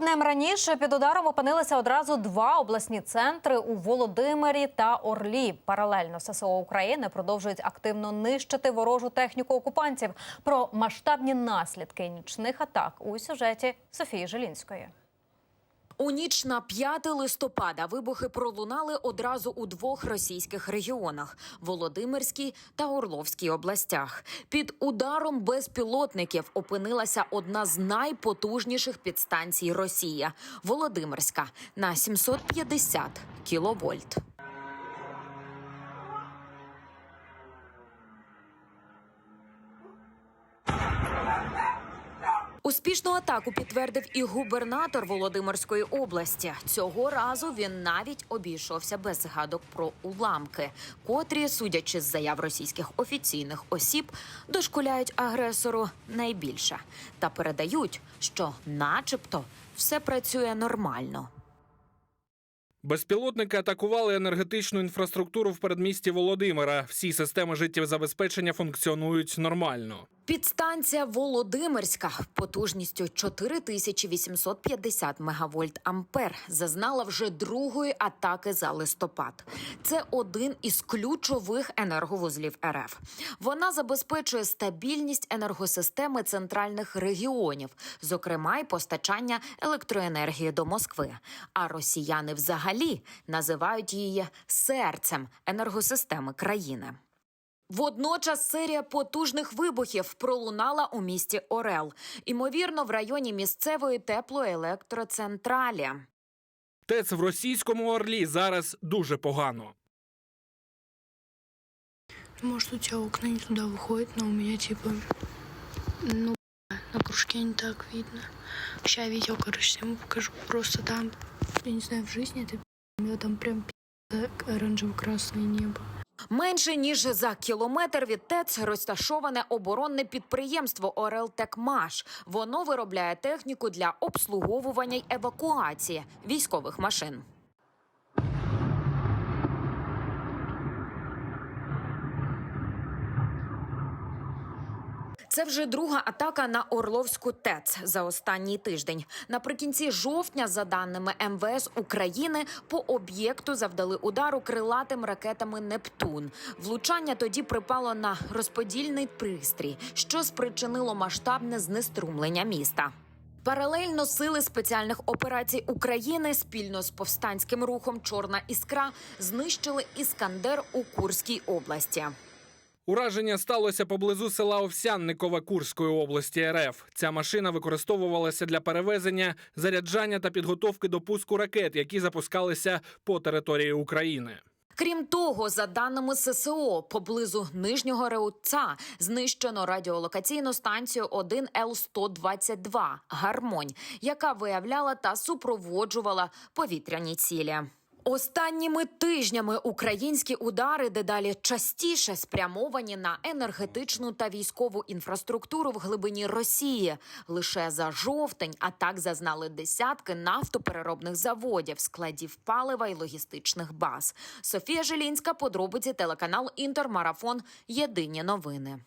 днем раніше під ударом опинилися одразу два обласні центри у Володимирі та Орлі. Паралельно ССО України продовжують активно нищити ворожу техніку окупантів. Про масштабні наслідки нічних атак у сюжеті Софії Жилінської. У ніч на 5 листопада вибухи пролунали одразу у двох російських регіонах Володимирській та Орловській областях. Під ударом безпілотників опинилася одна з найпотужніших підстанцій Росія Володимирська на 750 кіловольт. Успішну атаку підтвердив і губернатор Володимирської області. Цього разу він навіть обійшовся без згадок про уламки, котрі, судячи з заяв російських офіційних осіб, дошкуляють агресору найбільше та передають, що, начебто, все працює нормально. Безпілотники атакували енергетичну інфраструктуру в передмісті Володимира. Всі системи життєзабезпечення функціонують нормально. Підстанція Володимирська потужністю 4850 мегавольт ампер зазнала вже другої атаки за листопад. Це один із ключових енерговузлів РФ. Вона забезпечує стабільність енергосистеми центральних регіонів, зокрема й постачання електроенергії до Москви. А росіяни взагалі називають її серцем енергосистеми країни. Водночас серія потужних вибухів пролунала у місті Орел, імовірно, в районі місцевої теплоелектроцентралі. ТЕЦ в російському орлі зараз дуже погано. Может, у тебя окна не туда выходят, но у меня типа, ну, на кружке не так видно. Сейчас видео, короче, всему покажу. Просто там, я не знаю, в жизни это у меня там прям оранжево-красное небо. Менше ніж за кілометр від ТЕЦ розташоване оборонне підприємство Орелтекмаш. Воно виробляє техніку для обслуговування й евакуації військових машин. Це вже друга атака на Орловську ТЕЦ за останній тиждень. Наприкінці жовтня, за даними МВС України, по об'єкту завдали удару крилатим ракетами Нептун. Влучання тоді припало на розподільний пристрій, що спричинило масштабне знеструмлення міста. Паралельно сили спеціальних операцій України спільно з повстанським рухом Чорна іскра знищили іскандер у Курській області. Ураження сталося поблизу села Овсянникове Курської області РФ. Ця машина використовувалася для перевезення, заряджання та підготовки до пуску ракет, які запускалися по території України. Крім того, за даними ССО, поблизу нижнього Реутца знищено радіолокаційну станцію 1Л-122 «Гармонь», яка виявляла та супроводжувала повітряні цілі. Останніми тижнями українські удари дедалі частіше спрямовані на енергетичну та військову інфраструктуру в глибині Росії. Лише за жовтень атак зазнали десятки нафтопереробних заводів, складів палива і логістичних баз. Софія Жилінська, подробиці телеканал Інтермарафон. Єдині новини.